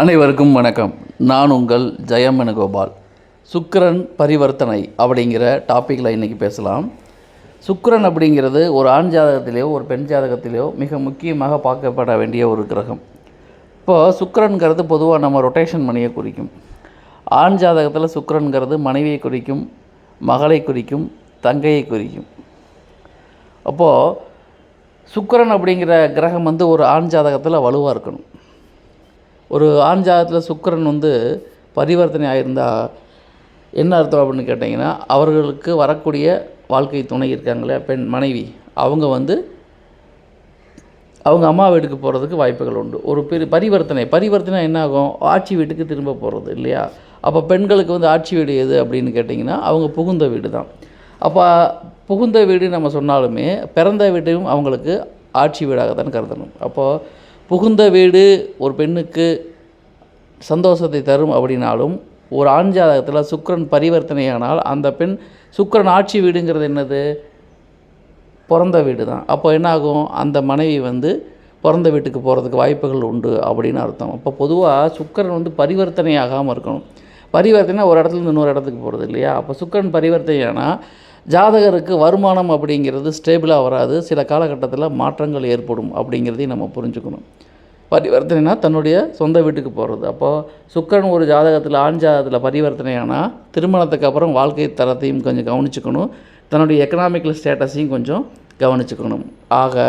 அனைவருக்கும் வணக்கம். நான் உங்கள் ஜெயமனுகோபால் வேணுகோபால் சுக்கிரன் பரிவர்த்தனை அப்படிங்கிற டாப்பிக்கில் இன்றைக்கி பேசலாம். சுக்கிரன் அப்படிங்கிறது ஒரு ஆண் ஜாதகத்திலேயோ ஒரு பெண் ஜாதகத்திலேயோ மிக முக்கியமாக பார்க்கப்பட வேண்டிய ஒரு கிரகம். இப்போது சுக்கரன்கிறது பொதுவாக நம்ம ரொட்டேஷன் மணியை குறிக்கும். ஆண் ஜாதகத்தில் சுக்கிரன்கிறது மனைவியை குறிக்கும் மகளை குறிக்கும் தங்கையை குறிக்கும். அப்போது சுக்கிரன் அப்படிங்கிற கிரகம் வந்து ஒரு ஆண் ஜாதகத்தில் வலுவாக இருக்கணும். ஒரு ஆண் ஜாதகத்தில் சுக்கிரன் வந்து பரிவர்த்தனை ஆகியிருந்தால் என்ன அர்த்தம் அப்படின்னு கேட்டிங்கன்னா அவர்களுக்கு வரக்கூடிய வாழ்க்கை துணை இருக்காங்களே பெண் மனைவி அவங்க வந்து அவங்க அம்மா வீட்டுக்கு போகிறதுக்கு வாய்ப்புகள் உண்டு. ஒரு பெரிய பரிவர்த்தனை பரிவர்த்தனை என்ன ஆகும் ஆட்சி வீட்டுக்கு திரும்ப போகிறது இல்லையா? அப்போ பெண்களுக்கு வந்து ஆட்சி வீடு எது அப்படின்னு கேட்டிங்கன்னா அவங்க புகுந்த வீடு தான் அப்போ புகுந்த வீடு நம்ம சொன்னாலுமே பிறந்த வீட்டையும் அவங்களுக்கு ஆட்சி வீடாக தான் கருதணும். அப்போது புகுந்த வீடு ஒரு பெண்ணுக்கு சந்தோஷத்தை தரும் அப்படின்னாலும் ஒரு ஆண் ஜாதகத்தில் சுக்கிரன் பரிவர்த்தனையானால் அந்த பெண் சுக்கிரன் ஆட்சி வீடுங்கிறது என்னது? பிறந்த வீடு தான் அப்போ என்னாகும்? அந்த மனைவி வந்து பிறந்த வீட்டுக்கு போகிறதுக்கு வாய்ப்புகள் உண்டு அப்படின்னு அர்த்தம். அப்போ பொதுவாக சுக்கிரன் வந்து பரிவர்த்தனை ஆகாமல் இருக்கணும். பரிவர்த்தனை ஒரு இடத்துல இருந்து இன்னொரு இடத்துக்கு போகிறது இல்லையா? அப்போ சுக்கிரன் பரிவர்த்தனையானால் ஜாதகருக்கு வருமானம் அப்படிங்கிறது ஸ்டேபிளாக வராது. சில காலகட்டத்தில் மாற்றங்கள் ஏற்படும் அப்படிங்கிறதையும் நம்ம புரிஞ்சுக்கணும். பரிவர்த்தனைனா தன்னுடைய சொந்த வீட்டுக்கு போகிறது அப்போது சுக்கரன் ஒரு ஜாதகத்தில் ஆண் ஜாதகத்தில் பரிவர்த்தனையானால் திருமணத்துக்கு அப்புறம் வாழ்க்கை தரத்தையும் கொஞ்சம் கவனிச்சுக்கணும். தன்னுடைய எக்கனாமிக்கல் ஸ்டேட்டஸையும் கொஞ்சம் கவனிச்சுக்கணும். ஆக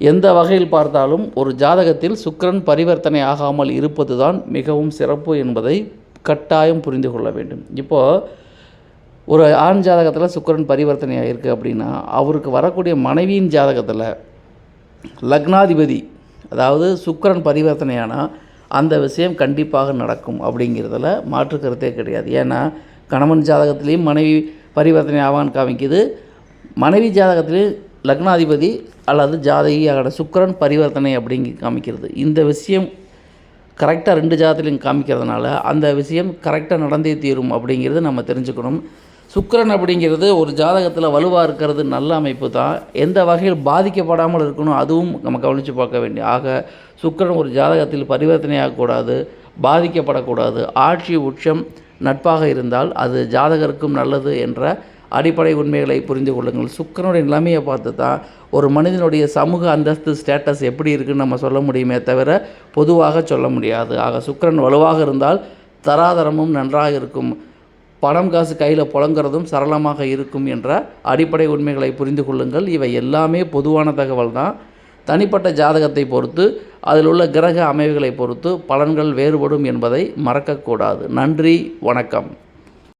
எந்த வகையில் பார்த்தாலும் ஒரு ஜாதகத்தில் சுக்கரன் பரிவர்த்தனை ஆகாமல் இருப்பது தான் மிகவும் சிறப்பு என்பதை கட்டாயம் புரிந்து கொள்ள வேண்டும். இப்போது ஒரு ஆண் ஜாதகத்தில் சுக்கரன் பரிவர்த்தனை ஆகிருக்கு அப்படின்னா அவருக்கு வரக்கூடிய மனைவியின் ஜாதகத்தில் லக்னாதிபதி அதாவது சுக்கிரன் பரிவர்த்தனையானால் அந்த விஷயம் கண்டிப்பாக நடக்கும் அப்படிங்கிறதுல மாற்று கருத்தே கிடையாது. ஏன்னா கணவன் ஜாதகத்திலையும் மனைவி பரிவர்த்தனை ஆவான்னு காமிக்குது. மனைவி ஜாதகத்திலையும் லக்னாதிபதி அல்லது ஜாதகியாக சுக்கரன் பரிவர்த்தனை அப்படிங்கி காமிக்கிறது. இந்த விஷயம் கரெக்டாக ரெண்டு ஜாதகத்திலையும் காமிக்கிறதுனால அந்த விஷயம் கரெக்டாக நடந்தே தீரும் அப்படிங்கிறது நம்ம தெரிஞ்சுக்கணும். சுக்கரன் அப்படிங்கிறது ஒரு ஜாதகத்தில் வலுவாக இருக்கிறது நல்ல அமைப்பு தான். எந்த வகையில் பாதிக்கப்படாமல் இருக்கணும் அதுவும் நம்ம கவனித்து பார்க்க வேண்டிய. ஆக சுக்கரன் ஒரு ஜாதகத்தில் பரிவர்த்தனையாகக்கூடாது பாதிக்கப்படக்கூடாது. ஆட்சி உச்சம் நட்பாக இருந்தால் அது ஜாதகருக்கும் நல்லது என்ற அடிப்படை உண்மைகளை புரிந்து கொள்ளுங்கள். சுக்கரனுடைய நிலைமையை பார்த்து தான் ஒரு மனிதனுடைய சமூக அந்தஸ்து ஸ்டேட்டஸ் எப்படி இருக்குன்னு நம்ம சொல்ல முடியுமே தவிர பொதுவாக சொல்ல முடியாது. ஆக சுக்கரன் வலுவாக இருந்தால் தராதரமும் நன்றாக இருக்கும். பணம் காசு கையில் புழங்குறதும் சரளமாக இருக்கும் என்ற அடிப்படை உண்மைகளை புரிந்து கொள்ளுங்கள். இவை எல்லாமே பொதுவான தகவல் தான். தனிப்பட்ட ஜாதகத்தை பொறுத்து அதில் உள்ள கிரக அமைவுகளை பொறுத்து பலன்கள் வேறுபடும் என்பதை மறக்கக்கூடாது. நன்றி வணக்கம்.